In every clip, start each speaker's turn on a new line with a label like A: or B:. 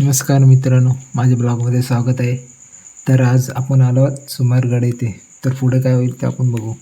A: नमस्कार मित्रांनो माझ्या ब्लॉगमध्ये स्वागत आहे. तर आज आपण आलो आहोत सुमारगड येथे. तर पुढे काय होईल ते आपण बघू.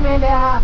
B: mila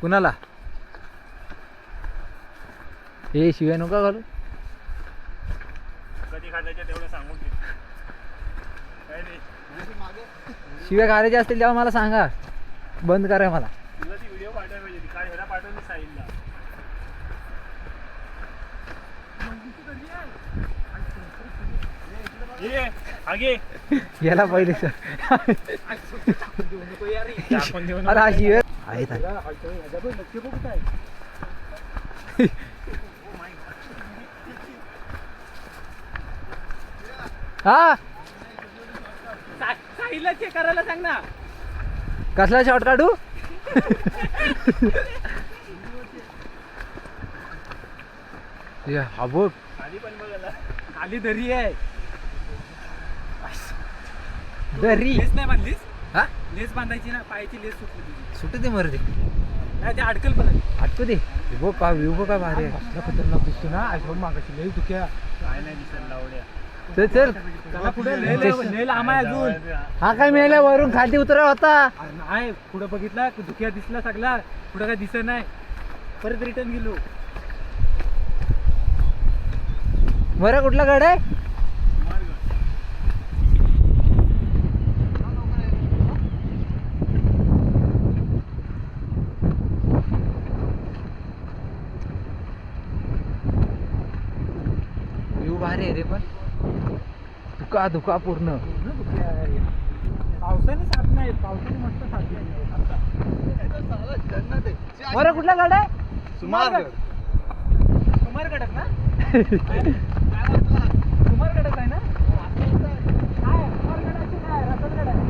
A: कुणाला? हे शिवाय नका घालू.
B: कधी खायचं तेवढं सांगून
A: शिव्या घालायचे असतील तेव्हा मला सांगा. बंद करा मला.
B: तुला आगे.
A: गेला पहिले सर. अरे हा शिव्या आहेत आहेत. हा?
B: साईलला चेक करायला सांग ना
A: कसला शॉर्ट काढू? या हा बघ.
B: खाली पण बघायला.
C: खाली दरी आहे.
A: दरी
C: लेस नाही बांधलीस?
A: हा?
C: लेस बांधायची ना पायाची लेस सुटली तुझी.
A: सुटू दे
C: नाही ते अडकल पण.
A: आटकू दे. बघ का का भारी आहे
C: कसला खतरनाक दिसतो ना आज बघ मागाशी लई दुख्या
B: काय नाही दिसत लावड्या.
A: चल चल.
C: त्याला पुढे लय लय- लय लांब आहे अजून.
A: हा काय मिळाला वरून खाली उतरा होता?
C: अरे नाही पुढे बघितला दुख्या दिसला सगळा. पुढे काय दिसत नाही. परत रिटर्न गेलो.
A: बरं कुठला गड आहे व्ह्यू भारी आहे रे पण धुका धुका पूर्ण.
C: पावसाने साथ नाही पावसाने मस्त साथ नाही
A: बरं कुठला गड आहे?
C: ना? कुमारगडक आहे ना? काय रतनगड आहे.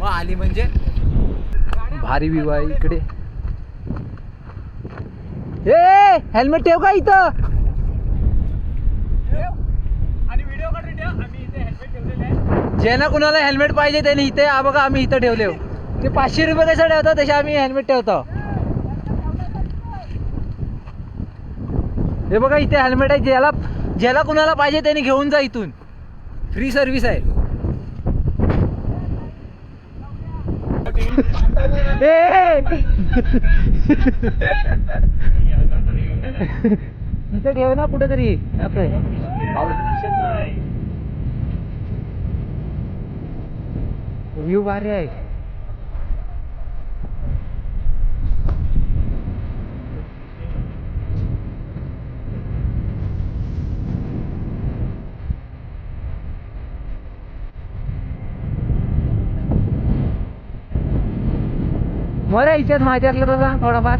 A: मग आली म्हणजे भारी आहे इकडे. ए हेल्मेट ठेव का इथं?
C: आणि व्हिडिओ काढून ठेव. आम्ही इथे हेल्मेट ठेवलेले आहे
A: ज्यांना कुणाला हेल्मेट पाहिजे त्यांनी इथे हा बघा आम्ही इथं ठेवले. ते पाचशे रुपये कसं ठेवतो तसे आम्ही हेल्मेट ठेवतो. हे बघा इथे हेल्मेट आहे. ज्याला ज्याला कुणाला पाहिजे त्यांनी घेऊन जा इथून. फ्री सर्व्हिस आहे. ए! इथे ठेव ना कुठेतरी. व्ह्यू भारी आहे. बरं इथेच असलं दादा थोडाफार.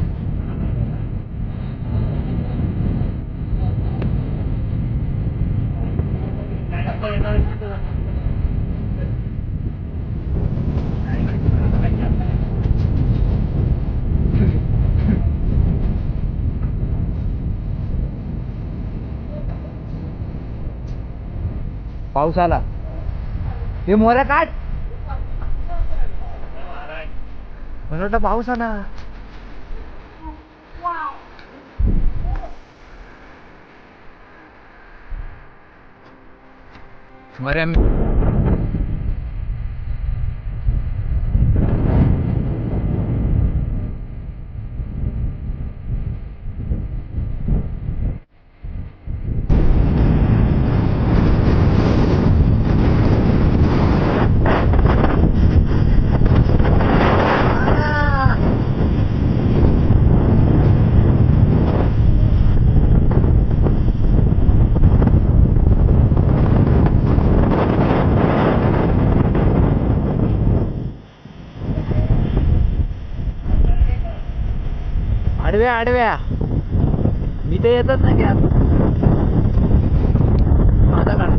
A: पाऊस आला हे मोऱ्या काढ. मला वाटलं पाऊस आला मोऱ्या आडव्या आडव्या. मी तर येतच नाही घ्या माझा काढ.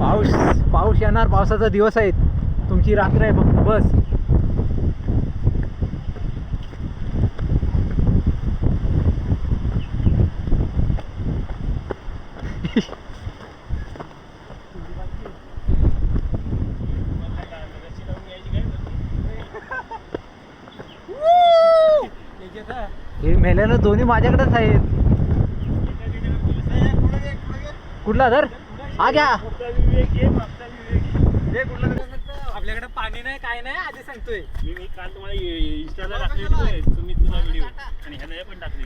A: पाऊस पाऊस येणार पावसाचा दिवस आहे. तुमची रात्र आहे बघ बस. हे मेल्यानं दोन्ही माझ्याकडेच आहेत. कुठला धर हा घ्या.
C: आपल्याकडे पाणी नाही काय नाही आधी सांगतोय.
B: मी मी काल तुम्हाला इंस्टाला टाकली तुम्ही तुझा व्हिडिओ. आणि ह्याला पण टाकली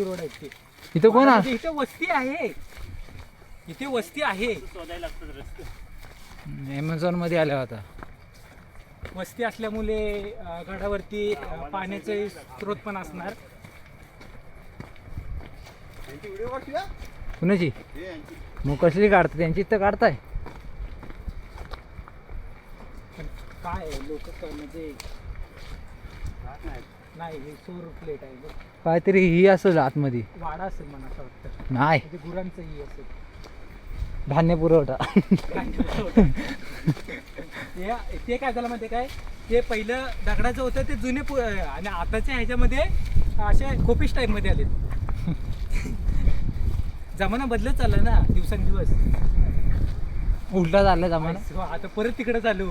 C: वाड्यावरची रोड आहे ते
A: इथं कोण
C: वाड्यामध्ये इथे वस्ती आहे. इथे वस्ती आहे.
B: शोधायला लागतात रस्ते
A: ॲमेझॉनमध्ये आल्या होता.
C: वस्ती असल्यामुळे अं, गडावरती अं, पाण्याचे स्रोत पण असणार.
D: यांची व्हिडिओ काढूया
A: कुणाची?
D: हे यांची.
A: मग कसली काढता? त्यांची तर काढताय.
C: पण काय लोक म्हणजे नाही हे सौर प्लेट आहे बघ.
A: काहीतरी ही असेल आतमध्ये.
C: वाडा असेल मला असं वाटतं.
A: नाही.
C: म्हणजे गुरांचंही असेल.
A: धान्य पुरवठा.
C: ते ते काय झालं माहिती काय? ते पहिलं दगडाचं होतं ते जुने पु- आणि आताच्या ह्याच्यामध्ये असे खोपीस टाईपमध्ये आले जमाना बदलत चालला ना दिवसेंदिवस.
A: उलटा झाला जमाना.
C: हो, आता परत तिकडे चालू.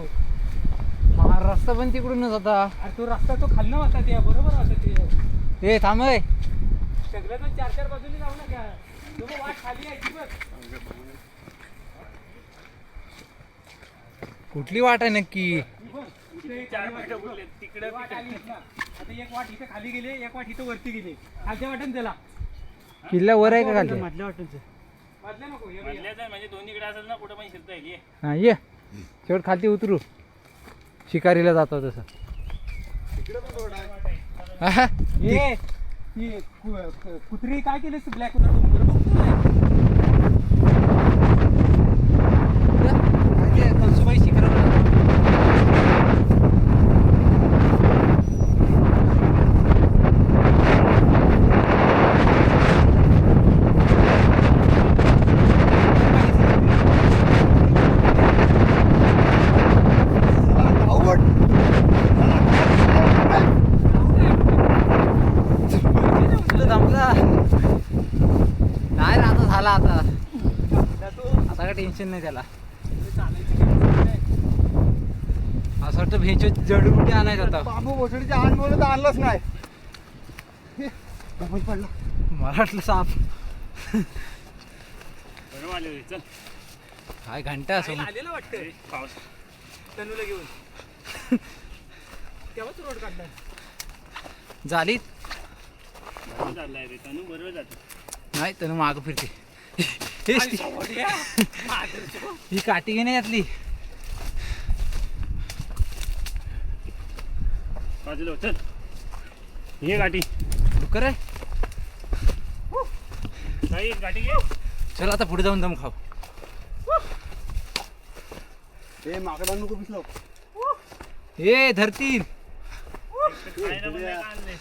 A: महाराष्ट्र पण तिकडूनच होता
C: अरे तो रस्ता तो खालनं होता ते बरोबर होता ते.
A: ए थांब ए.
C: सगळ्यात चार चार बाजूने जाऊ नका. तो वाट खाली आहे बघ.
A: कुठली वाट आहे नक्की?
C: इथे एक वाट आली इथनं. आता एक वाट इथे खाली गेली एक वाट इथं वरती गेली. खालच्या वाटेन त्याला.
A: किल्ल्यावर आहे का खाली
C: मधल्या नको हे बघ.
B: मधल्याच म्हणजे दोन्हीकडे असेल ना कुठं पण शिरता येईल ये.
A: हा ये. शेवट खालती उतरू. शिकारीला जातो तसं.
C: कुत्री काय केलीस? ब्लॅक कुत्रा डोंगर बघतोय.
A: ते कळसुबाई शिखरावर जातो.
D: आवड
A: तुला जमला नाही रे, आता झाला आता आता काय टेन्शन नाही त्याला. असं वाटतं भेंचो जडीबुटी आणायचं होता
D: बाबू भोसडीच्या आण बोलत आणलंच नाही. हे, पडला.
A: मला वाटलं साप.
B: बरोबर आले. चल.
A: काय घंटा असो.
C: आलेलं वाटतं.
B: पाऊस.
C: तनूला घेऊन. तेव्हाच रोड काढला.
A: झाली
B: बरोबर चाललाय रे तनू बरोबर जातो.
A: नाही तर माग फिरते. ही काठी घेणे यातली.
B: बाजूला हो, चल ये गाठी.
A: डुकर आहे
B: काही गाठी घे.
A: चल आता पुढे जाऊन दम खाऊ.
D: हे माकडा नको पिसलो
B: का आणलंय?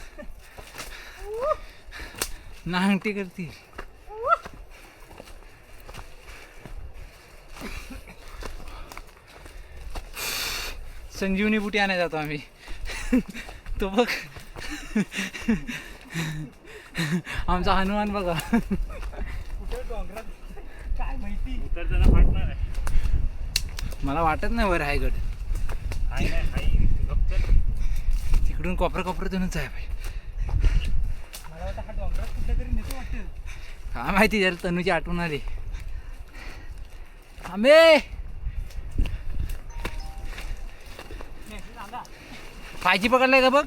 A: नांगटी करतील. संजीवनी बुटी आणायला जातो आम्ही. तो बघ. आमचा हनुमान बघा.
C: काय माहिती
B: उतरताना आहे
A: मला वाटत नाही वर आहे गड
B: हाय नाही
A: तिकडून कोपऱ्या कोपऱ्यातूनच आहे बाई
C: हा तरी
A: काय माहिती त्याला तनुची आठवण आली. आंबे पायची पकडलाय का बघ?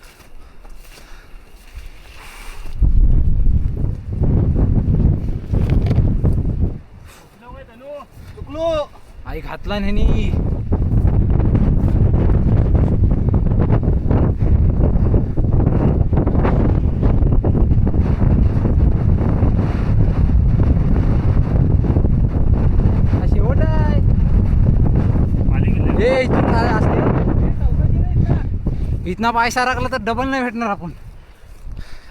A: आई घातला ह्यानी हा शेवट आहे
B: आले गेले
A: ए इथून काय असते
C: हे चौकाची नाहीत का?
A: इथना पाय सारखला तर डबल नाही भेटणार आपण.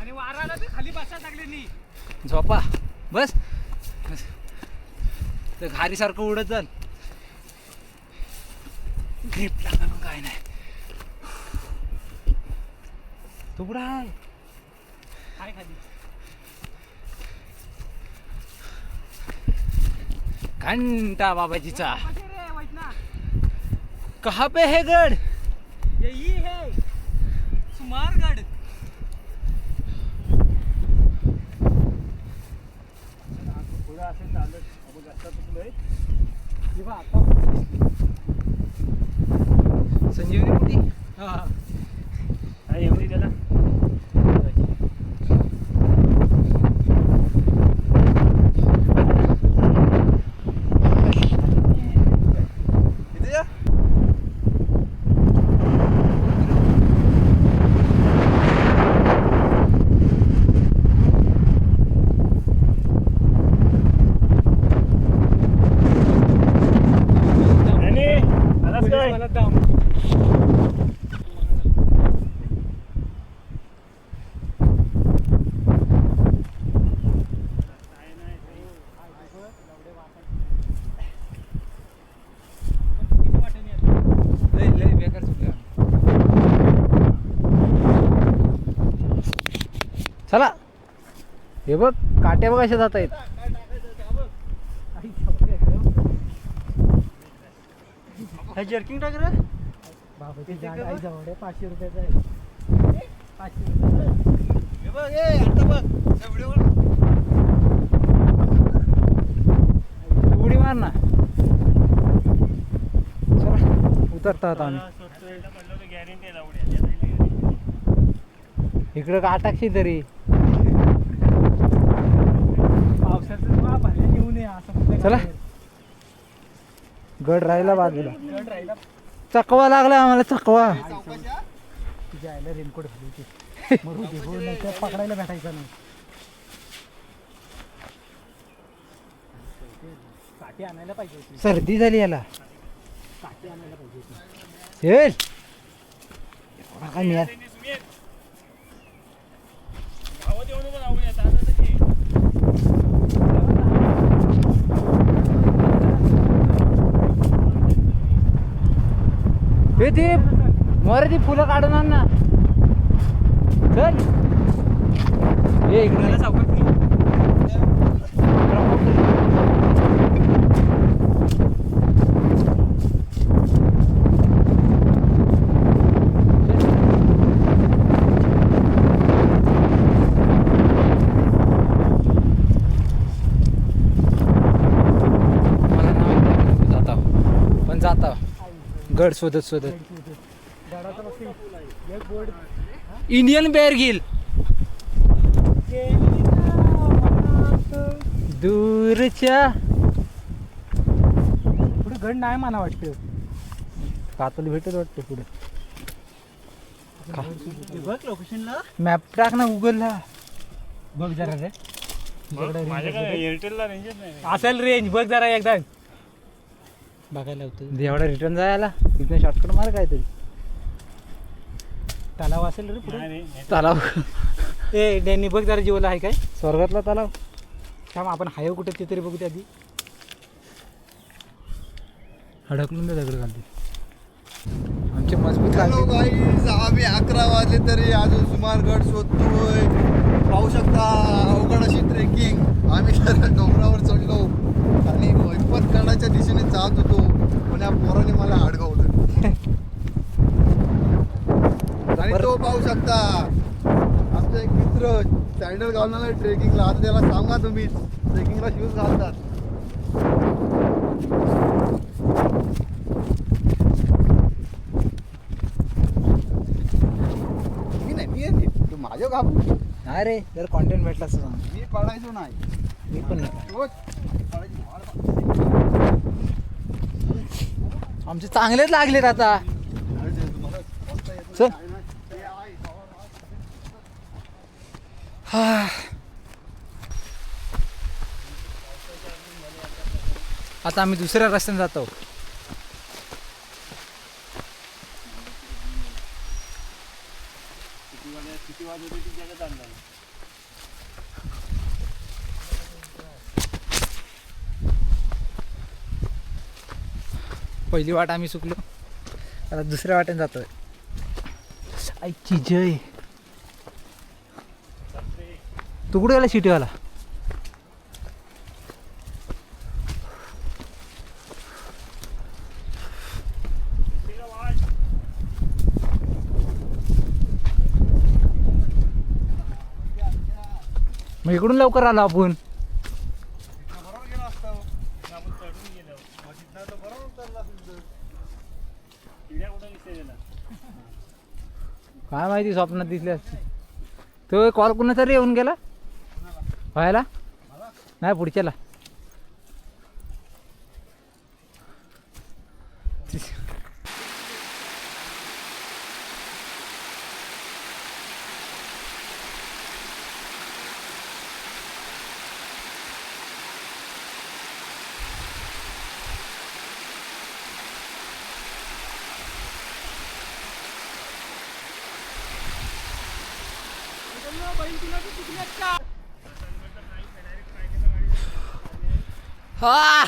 C: आणि वारा आला तर खाली लागलेली
A: झोपा. बस. तर घारीसारखं उडत जाल. ग्रीप लागणार काय नाही. तो कुठं आहे?
C: काय खाली.
A: घंटा बाबाजीचा. कहा पे है गड?
C: यही है. सुमारगड
B: पुढं असेल चालत आपण रस्ता चुकलोय
C: किंवा आता
A: संजीवनी कुठी
C: हा
B: एवढी त्याला
D: इथे या
A: चला. हे बघ काट्या बघ अशा जात आहेत
D: जर्किंग टाक रे
C: बाबा ते झाड आहे जवळ आहे, पाचशे रुपयाचं आहे. पाचशे रुपयाचं
D: हे
A: उडी मार ना. चला उतरता आता आम्ही. इकडं का टाकशी तरी? चला. गड राहिला बाजूला. चकवा लागला आम्हाला चकवा.
C: आईला रेनकोट पकडायला भेटायचं नाही. काठी आणायला पाहिजे होती.
A: सर्दी झाली याला.
C: काठी आणायला पाहिजे
A: काय मिळाल
B: गावात येऊन पण आवडूया दादा तरी
A: हे ते मराठी फुलं काढून आण ना. चल. हे इकडे मला नाव येत नाही, जाता पण जाता गड शोधत शोधत. इंडियन बेअर गिल दूरच्या
C: पुढे गड नाही म्हणा वाटतं.
A: कातल भेटत वाटतं पुढे.
D: बघ लोकेशनला
A: मॅप टाक ना गुगलला बघ जरा रे.
B: एअरटेलला नाही.
C: असेल रेंज बघ जरा एकदा.
A: बघायला होतं. एवढा रिटर्न जायला? तिथून शॉर्टकट मार काहीतरी.
C: तलाव असेल रे पुढे.
A: तलाव.
C: ए डॅनी बघ जरा जीवला आहे काय.
A: स्वर्गातला तलाव.
C: थांब आपण हाय कुठे ते तरी बघू त्या आधी.
A: अडकलून दे दगड घालते आमचे मजबूत
D: हॅलो
A: लागले
D: गाईज आम्ही अकरा वाजले तरी अजून सुमार गड शोधतोय. पाहू शकता अवघड अशी ट्रेकिंग आम्ही तर डोंगरावर चढलो. आणि गडाच्या दिशेने जात होतो. पण या पोराने मला अडगवलं. आणि तो पाहू शकता आमचा एक मित्र सँडल घालून आला ट्रेकिंगला आता त्याला सांगा तुम्ही ट्रेकिंगला शूज घालतात मी नाही मी आहे तू माझ्या घाबरू
A: नाही रे जर कॉन्टेंट भेटला असं सांग
D: मी पडायचो नाही.
A: मी पण नाही आमचे चांगलेच लागलेत आता. चल. आता आम्ही दुसऱ्या रस्त्याने जातो.
B: किती वाजता किती वाजता ती जगात आणलं
A: पहिली वाट आम्ही चुकलो. आता दुसऱ्या वाटेने जातोय. आईची जय. तू कुठे गेला शिटीवाला मग इकडून लवकर आलो आपण
D: बरोबर गेला असता
B: आपण चढून गेलो
D: मग तिथनं तर बरोबर उतरला असेल तर.
B: इकडून लवकर आलो आपण.
A: काय माहिती स्वप्नात दिसले असते. तो कॉल कुणाचा रे येऊन गेला? व्हायला? नाही पुढच्याला. हा.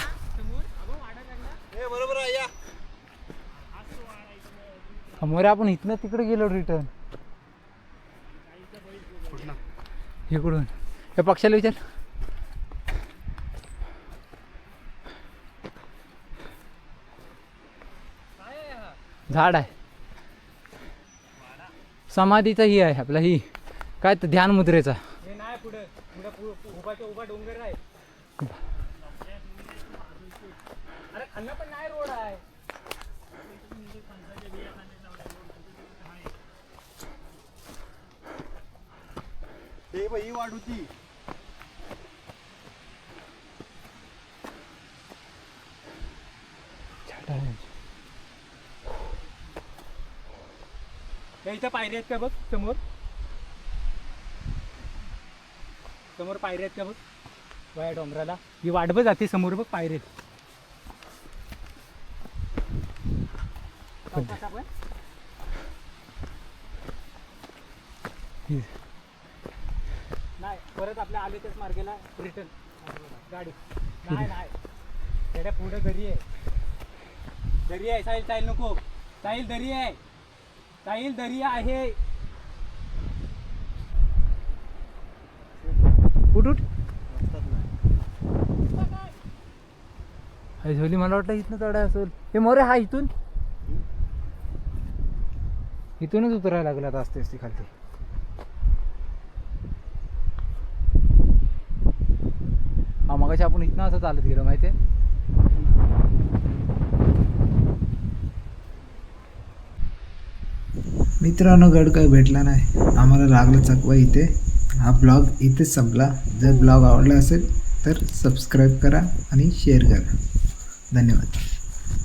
D: ए बरोबर आहे या.
A: मोरे आपण इथनं तिकडे गेलो रिटर्न इकडून हे पक्षाला विचार. झाड आहे. समाधीचा ही आहे आपला ही. काय तर ध्यान मुद्रेचा.
C: हे नाही पुढे. उभा डोंगर आहे. खाल्ला पण नाही रोड आहे.
D: हे बाई, ही वाट होती.
C: इथं पायऱ्या आहेत का बघ समोर? समोर पायऱ्या आहेत का बघ? वया डोंगराला. ही वाट बघ जाते समोर बघ पायरे नाही परत आपल्या आले त्याच मार्गेला रिटर्न गाडी. नाही नाही. त्याच्या पुढे दरी आहे. दरी आहे साहिल. साहिल नको. साहिल दरी आहे. साहिल दरी आहे.
A: उठ उठ हाय झोली मला वाटलं इथनं चढाय असेल. हे मोरे हा इथून? इथूनच उतरायला लागला आता असते असते खालती. मगाशी आपण इथनं असं चालत गेलो माहिती आहे?
E: मित्रांनो गड काही भेटला नाही. आम्हाला लागलं चकवा इथे. हा ब्लॉग इथेच संपला. जर ब्लॉग आवडला असेल तर सबस्क्राईब करा आणि शेअर करा. धन्यवाद.